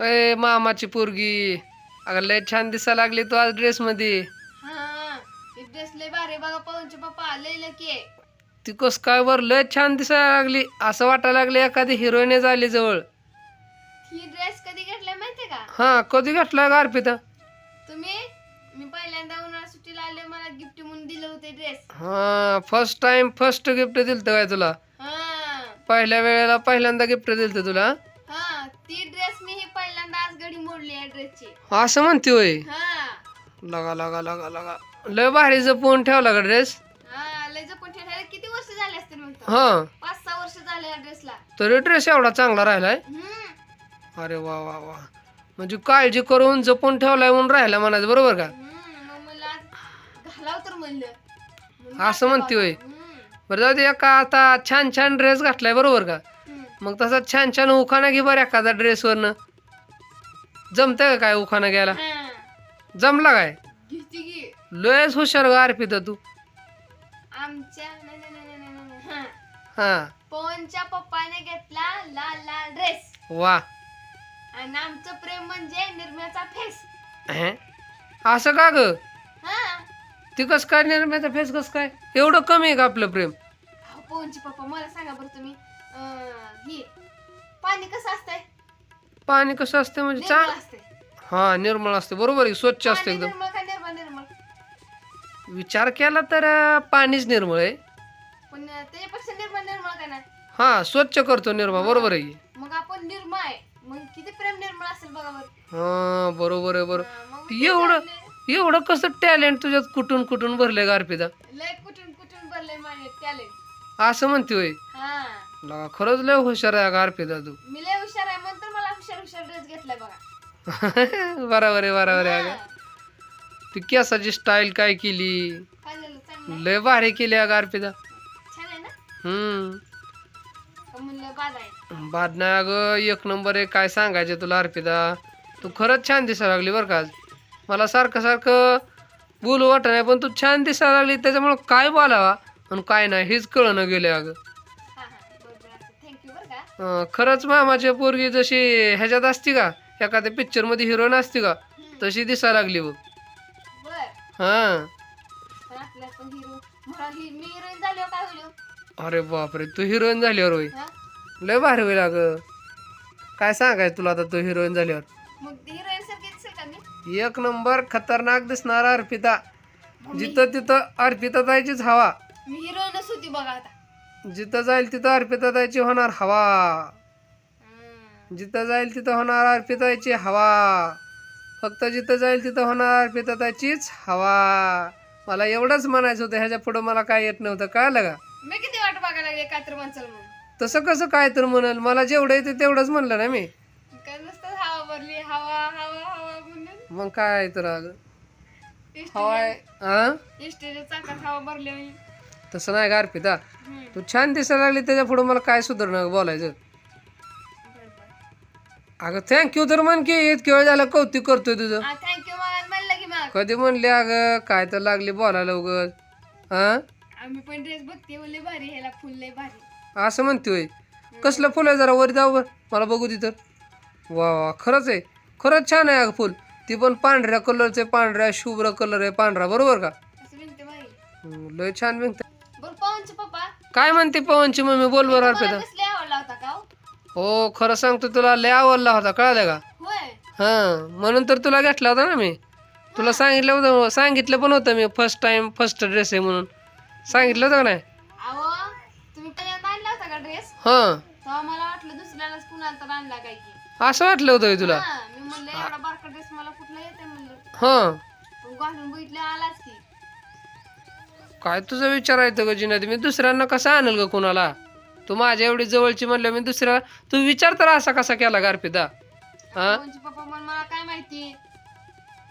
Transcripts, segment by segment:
अय मामाची पोरगी. अगं लय छान दिसायला लागली तू आज ड्रेस मध्ये ड्रेस लय भारी आहे बघा पवनचे पप्पा लय लकी आहे. ती कस काय वर लय छान दिसायला लागली. असं वाटायला लागले एखादी हिरोईन झाली जवळ. ही ड्रेस कधी घेतलाय माहितीये का? हा कधी घातला का अर्पिता? तुम्ही? मी पहिल्यांदा उन्हाळा सुट्टीला आले मला गिफ्ट म्हणून दिलं होते ड्रेस हा फर्स्ट टाइम फर्स्ट गिफ्ट दिलं काय तुला? पहिल्या वेळेला पहिल्यांदा गिफ्ट दिलं तुला? ती ड्रेस मी ही पहिल्यांदा आज घडी मोडली ड्रेसची असं म्हणते होय? हा. लगा लगा लगा लगा. लय भारी जपून ठेवला का ड्रेस हा लय जपून ठेवला. किती वर्ष झाले असतील मग तर? हा. पाच सहा वर्ष झाले या ड्रेसला तरी ड्रेस एवढा चांगला राहिलाय? हम्म. अरे वा वा वा. म्हणजे काळजी करून जपून ठेवलाय म्हणून राहिला म्हणायचं बरोबर का? हम्म, मग मला आज घालाव तर म्हणलं. म्हणून असं म्हणते होय. हम्म, बरं जाऊ दे एका आता छान छान ड्रेस घातलाय बरोबर का. मग तसा छान छान उखाणा घे बरं एखादा ड्रेसवरनं जमतंय का काय उखाणा घ्यायला? हा, जमला काय? घेते की. लयच हुशार गा अर्पिता तू. आमच्या नाही, नाही, नाही, नाही, नाही, नाही. हा. हा. पवनच्या पप्पाने घेतला लाल लाल ड्रेस वा. आणि आमचं प्रेम म्हणजे निर्म्याचा फेस हे? असं का ग? हा. ती कस काय निर्म्याचा फेस कस काय? एवढं कमी आहे का आपलं प्रेम? अहो, पवनचे पप्पा मला सांगा बरं तुम्ही. अं, ही पाणी कसं असतंय? पाणी कसं असतं म्हणजे निर्मळ चांग असतंय. हा निर्मळ असते बरोबर आहे स्वच्छ असते पाणी एकदम. निर्मळ का निर्मळ निर्मळ? विचार केला तर अं, पाणीच निर्मळ आहे. पण त्याच्यापेक्षा निर्मळ निर्मळ का नाही? हा स्वच्छ करतो निर्मळ बरोबर आहे. मग आपण निर्मळ आहे. मग किती प्रेम निर्मळ असेल बघा बरं. हा बरोबर आहे बरोबर. हा, मग एवढं. एवढं कसं टॅलेंट तुझ्यात कुठून कुठून भरलंय लय कुठून कुठून भरलंय माझे टॅलेंट असं म्हणते होय हा. लगा खरंच लय हुशार आहे का अर्पिता तू मी लय हुशार आहे म्हणून मला हुशार हुशार ड्रेस घेतलाय बघा. बरोबर आहे बरोबर आहे हा. अगं. ती केसाची स्टाईल काय केली? काय झालं चांगलं आहे? लय भारी केली अगं अर्पिता छान आहे ना? हम्म. का म्हणलं बाद आहे. बाद नाही अगं एक नंबर आहे काय सांगायचं तुला अर्पिता तू खरंच छान दिसायला लागली बरं का आज. मला सारखं सारखं बोलू वाटत नाही पण तू छान दिसायला लागली त्याच्यामुळं काय बोलावा? आणि काय नाही हेच कळणं गेलं अगं. बरोबर असं थँक्यू बरं का. अं, खरंच मामाची पोरगी जशी ह्याच्यात असती का एखाद्या पिक्चरमध्ये हिरोईन असती का तशी दिसायला लागली बघ. बर. हां. पण आपल्या पण हिरो मला ही मी हिरोईन झाली काय होईल? अरे बापरे तू हिरोईन झाल्यावर होय. हा? लय भारी होईल अगं. काय सांगायचं तुला आता तू हिरोईन झाल्यावर. मग हिरोईन सारखी दिसेल का मी? एक नंबर खतरनाक दिसणार अर्पिता. जिथं तिथं अर्पिता जायचीच हवा. मी हिरोईनच होती बघा आता. जिथं जाईल तिथं अर्पिता जायची होणार हवा. हम्म. जिथं जाईल तिथं होणार अर्पिताची हवा. फक्त जिथं जाईल तिथं होणार अर्पिताचीच हवा. मला एवढंच म्हणायचं होतं ह्याच्या पुढं मला काय येत नव्हतं कळलं का? मी किती वाट बघायला लागले काय तर माणसाला म्हणून तसं कसं काय तर म्हणल मला जेवढं येतं तेवढंच म्हणलं ना मी. काय नसतं हवा भरली हवा हवा हवा म्हणून. मग काय तर अगं. हा इस्टेच्या चाकात हवा भरली तसं नाही का अर्पिता? तू छान दिसायला लागली त्याच्या पुढं मला काय सुधारणं बोलायचं? अगं थँक्यू तर म्हण की इतकी वेळ झाला कौतुक करतोय तुझं. थँक्यू मग म्हणलं की मग. कधी म्हणले अगं काय तर लागली बोलायला उगत हा? आम्ही पण ड्रेस बघते लय भारी ह्याला फुल लय भारी. असं म्हणते होय कसलं फुल आहे जरा वर जाऊ बर मला बघू तिथं वा वा खरंच आहे. खरंच छान आहे अगं फुल. ती पण पांढऱ्या कलरचे पांढऱ्या शुभ्र कलर आहे पांढरा बरोबर का? लय छान पप्पा काय म्हणते पवनची मम्मी? बोल बरं मला अर्पिता. हो? हो खरं सांगतो तुला लय आवडला होता कळालं का? हा म्हणून तर तुला घेतला होता ना मी. तुला सांगितलं होतं सांगितलं पण होतं मी फर्स्ट टाइम फर्स्ट ड्रेस आहे म्हणून. सांगितलं होतं का नाही? हां. असं वाटलं होतं तुला? हा, काय तुझं विचारायचं ग जिना मी दुसऱ्यांना कसं आणल ग कुणाला? तू माझ्या एवढी जवळची म्हणलं मी दुसऱ्या तू विचार तर असा कसा केला गारपिता? हा? पवनचे पप्पा म्हण मला काय माहिती?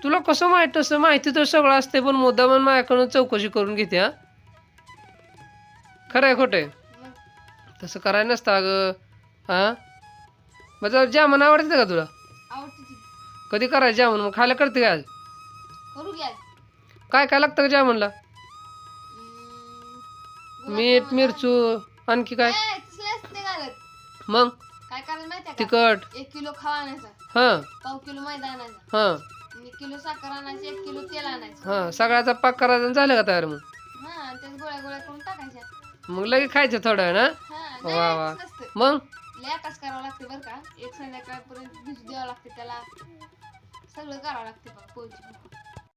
तुला कसं माहीत तसं? माहिती तर सगळं असते पण मुद्दा पण माझ्याकडून चौकशी करून घेते हा? खरं आहे खोटं आहे? मग तसं करायला नसतं अगं हा? मग जामन आवडते का तुला? आवडते ती कधी करायचं जामन? मग खायला करते का आज? करू घ्या काय काय लागतं का जामनला? मीठ मिरचू आणखी काय? असते घालत मग? काय करायचं माहितीये का? तिखट. एक किलो खावा आणायचा. हां. पाव किलो मैदा आणायचा. हां. आणि एक किलो साखर आणायची एक किलो तेल आणायचं. हां सगळ्याचा पाक करायचा आणि झालं का तयार मग? हा आणि त्याच गोळ्या गोळ्या करून टाकायच्या. मग लगेच खायचं थोडं वेळ ना हा वा, नाही वा. नसतं मग? लय आकाश करावं लागते बरं का. एक संध्याकाळपर्यंत भिजू द्यावं लागते त्याला. सगळं करावं लागते बघा पोळीची